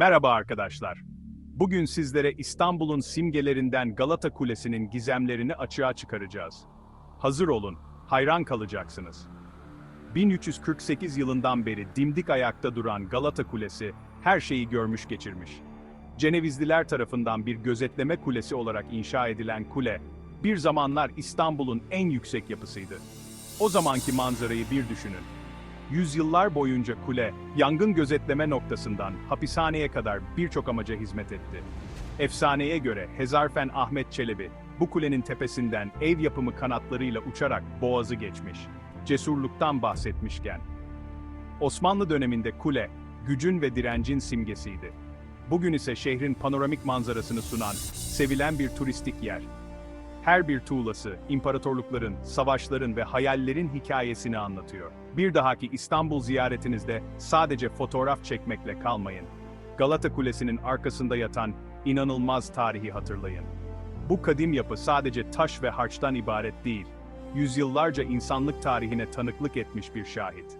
Merhaba arkadaşlar. Bugün sizlere İstanbul'un simgelerinden Galata Kulesi'nin gizemlerini açığa çıkaracağız. Hazır olun, hayran kalacaksınız. 1348 yılından beri dimdik ayakta duran Galata Kulesi her şeyi görmüş geçirmiş. Cenevizliler tarafından bir gözetleme kulesi olarak inşa edilen kule, bir zamanlar İstanbul'un en yüksek yapısıydı. O zamanki manzarayı bir düşünün. Yüzyıllar boyunca kule, yangın gözetleme noktasından hapishaneye kadar birçok amaca hizmet etti. Efsaneye göre Hezarfen Ahmet Çelebi, bu kulenin tepesinden ev yapımı kanatlarıyla uçarak boğazı geçmiş, cesurluktan bahsetmişken. Osmanlı döneminde kule, gücün ve direncin simgesiydi. Bugün ise şehrin panoramik manzarasını sunan, sevilen bir turistik yer. Her bir tuğlası, imparatorlukların, savaşların ve hayallerin hikayesini anlatıyor. Bir dahaki İstanbul ziyaretinizde sadece fotoğraf çekmekle kalmayın. Galata Kulesi'nin arkasında yatan inanılmaz tarihi hatırlayın. Bu kadim yapı sadece taş ve harçtan ibaret değil, yüzyıllarca insanlık tarihine tanıklık etmiş bir şahit.